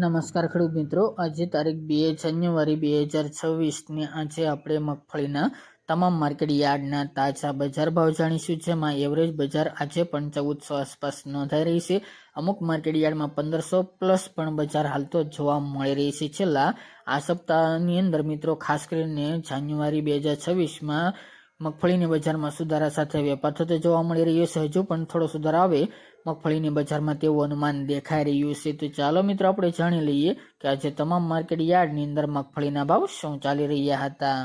નમસ્કાર ખેડૂત મિત્રો. આજે તારીખ બે જાન્યુઆરી બે હજાર છવ્વીસને આજે આપણે મગફળીના તમામ માર્કેટ યાર્ડના તાજા બજાર ભાવ જાણીશું, જેમાં એવરેજ બજાર આજે પણ ચૌદસો આસપાસ નોંધાઈ રહી છે. અમુક માર્કેટ યાર્ડમાં પંદરસો પ્લસ પણ બજાર હાલ તો જોવા મળી રહી છે. છેલ્લા આ સપ્તાહની અંદર મિત્રો, ખાસ કરીને જાન્યુઆરી બે હજાર છવ્વીસમાં મગફળીની બજારમાં સુધારા સાથે વેપાર થતો જોવા મળી રહ્યો છે. હજુ પણ થોડો સુધારો આવે. મગફળીની બજારમાં તેવું અનુમાન દેખાઈ રહ્યું છે. તો ચાલો મિત્રો આપણે જાણી લઈએ કે આજે તમામ માર્કેટ યાર્ડની અંદર મગફળીના ભાવ શું ચાલી રહ્યા હતા.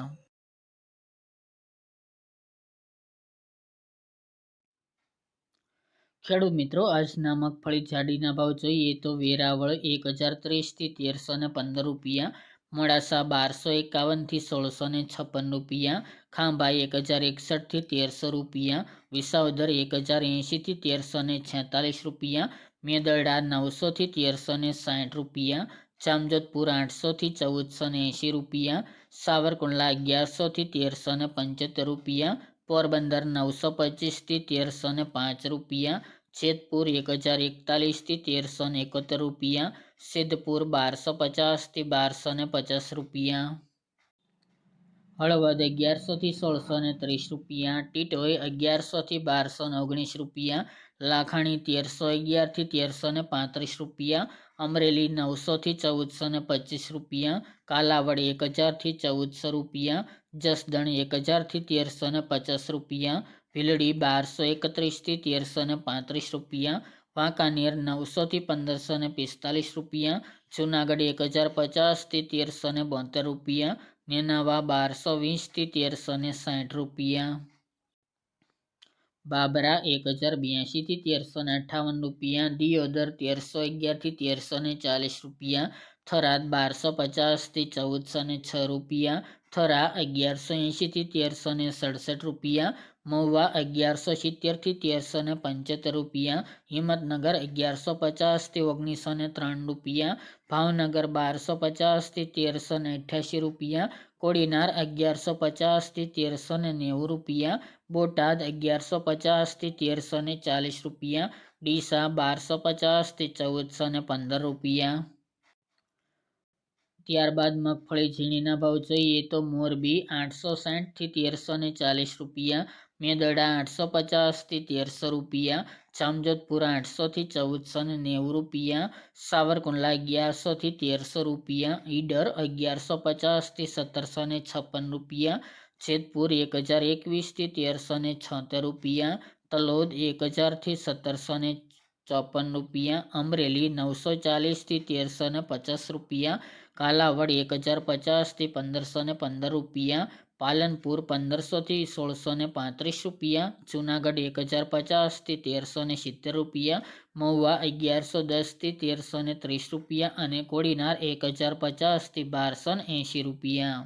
ખેડૂત મિત્રો, આજના મગફળી જાડીના ભાવ જોઈએ તો વેરાવળ એક હજાર ત્રીસથી તેરસો ને પંદર રૂપિયા મોડાસા બારસો એકાવનથી સોળસો ને છપ્પન રૂપિયા ખાંભા એક હજાર એકસઠથી તેરસો રૂપિયા, વિસાવદર એક હજાર એંશીથી તેરસો ને છેતાલીસ રૂપિયા મેદરડા નવસોથી તેરસો ને સાઠ રૂપિયા, જામજોધપુર આઠસોથી ચૌદસો ને એંશી રૂપિયા, સાવરકુંડલા અગિયારસોથી તેરસો ને પંચોતેર રૂપિયા, પોરબંદર નવસો પચીસથી તેરસો ને પાંચ રૂપિયા જેતપુર એક હજાર એકતાલીસથી તેરસો ને એકોતેર રૂપિયા, સિદ્ધપુર બારસો પચાસથી બારસો ને પચાસ રૂપિયા. હળવદ અગિયારસોથી સોળસો ને ત્રીસ રૂપિયા ટીટોઈ અગિયારસોથી બારસો ને ઓગણીસ રૂપિયા, લાખાણી તેરસો અગિયારથી તેરસો ને પાંત્રીસ રૂપિયા, અમરેલી નવસોથી ચૌદસો ને પચીસ રૂપિયા, કાલાવડ એક હજારથી ચૌદસો રૂપિયા, જસદણ એક હજારથી તેરસો ને પચાસ રૂપિયા ભીલડી બારસો એકત્રીસથી તેરસો ને પાંત્રીસ રૂપિયા, વાંકાનેર નવસોથી પંદરસો ને પિસ્તાલીસ રૂપિયા, જૂનાગઢ એક હજાર પચાસથી તેરસો ને બોતેર રૂપિયા, નેનાવા બારસો વીસથી તેરસો ને સાઠ રૂપિયા. બાબરા એક હજાર બ્યાસીથી તેરસો ને અઠાવન રૂપિયા, દિયોદર તેરસો અગિયારથી તેરસો ને ચાલીસ રૂપિયા, થરાદ બારસો પચાસથી ચૌદસો ને છ રૂપિયા થરા અગિયારસો એંશીથી તેરસો ને સડસઠ રૂપિયા, મહુવા અગિયારસો સિત્તેરથી તેરસો ને પંચોતેર રૂપિયા, હિંમતનગર અગિયારસો પચાસથી ઓગણીસો ને ત્રણ રૂપિયા, ભાવનગર બારસો પચાસથી તેરસો ને અઠ્યાસી રૂપિયા, કોડીનાર અગિયારસો પચાસથી તેરસો ને નેવું રૂપિયા, બોટાદ અગિયારસો પચાસથી તેરસો ને ચાલીસ રૂપિયા, ડીસા બારસો પચાસથી ચૌદસો ને પંદર રૂપિયા. ત્યારબાદ મગફળી ઝીણીના ભાવ જોઈએ તો મોરબી આઠસો સાઠથી તેરસો ને ચાલીસ રૂપિયા, મેદડા આઠસો પચાસથી તેરસો રૂપિયા, જામજોધપુરા આઠસોથી ચૌદસો ને નેવું રૂપિયા, સાવરકુંડલા અગિયારસોથી તેરસો રૂપિયા, ઈડર અગિયારસો પચાસથી સત્તરસો ને છપ્પન રૂપિયા, જેતપુર એક હજાર એકવીસથી તેરસો ને છોતેર રૂપિયા, તલોદ એક હજારથી સત્તરસો ને ચોપન રૂપિયા, અમરેલી નવસો ચાલીસથી તેરસો ને પચાસ રૂપિયા, કાલાવડ એક હજાર પચાસથી પંદરસો ને પંદર રૂપિયા, પાલનપુર પંદરસોથી સોળસો ને પાંત્રીસ રૂપિયા, જૂનાગઢ એક હજાર પચાસથી તેરસો ને સિત્તેર રૂપિયા, મહુવા અગિયારસો દસથી તેરસો ને ત્રીસ રૂપિયા અને કોડીનાર એક હજાર પચાસથી બારસો ને એંશી રૂપિયા.